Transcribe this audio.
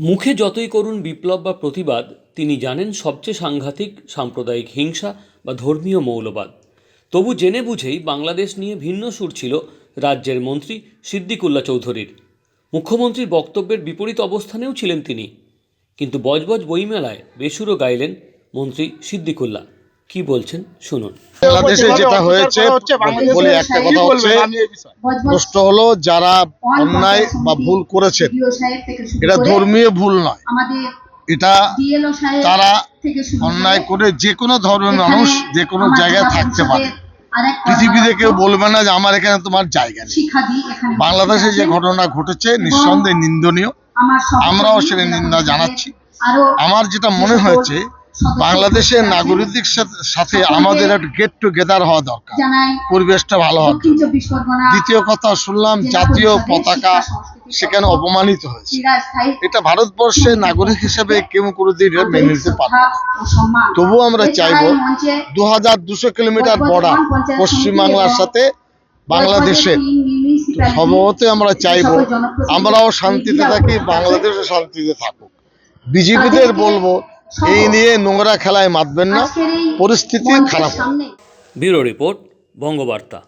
মুখে যতই করুন বিপ্লব বা প্রতিবাদ, তিনি জানেন সবচেয়ে সাংঘাতিক, সাম্প্রদায়িক হিংসা বা ধর্মীয় মৌলবাদ। তবু জেনে বুঝেই বাংলাদেশ নিয়ে ভিন্ন সুর ছিল রাজ্যের মন্ত্রী সিদ্দিকুল্লা চৌধুরীর। মুখ্যমন্ত্রীর বক্তব্যের বিপরীত অবস্থানেও ছিলেন তিনি। কিন্তু বজবজ বইমেলায় বেসুরও গাইলেন মন্ত্রী সিদ্দিকুল্লা কি বলছেন? শুনুন। বাংলাদেশে যেটা হয়েছে বলি একটা কথা হচ্ছে প্রশ্ন হলো যারা অন্যায় বা ভুল করেছেন এটা ধর্মীয় ভুল নয়। এটা তারা অন্যায় করে যে কোনো ধর্মের মানুষ যে কোনো জায়গায় থাকতে পারে। পৃথিবীতে কেউ বলবে না যে আমার এখানে তোমার জায়গা নেই। বাংলাদেশে যে ঘটনা ঘটেছে নিঃসন্দেহে নিন্দনীয়। আমরাও সেটা নিন্দা জানাচ্ছি। আমার যেটা মনে হয়েছে বাংলাদেশের নাগরিকদের সাথে- আমাদের একটা গেট টুগেদার হওয়া দরকার। পরিবেশটা ভালো হবে দ্বিতীয় কথা শুনলাম জাতীয় পতাকা সেখানে অপমানিত হয়েছে। এটা ভারতবর্ষের নাগরিক হিসেবে কেউ কোনোদিন এটা মেনে নিতে পারবে না। তবুও আমরা চাইব দু হাজার দুশো কিলোমিটার বর্ডার পশ্চিমবাংলার সাথে বাংলাদেশের সম্ভবত আমরা চাইব আমরাও শান্তিতে থাকি বাংলাদেশও শান্তিতে থাকুক। বিজেপিদের বলব এই নিয়ে নোংরা খেলায় মাতবেন না। পরিস্থিতি খারাপ। Bureau report Bangabarta.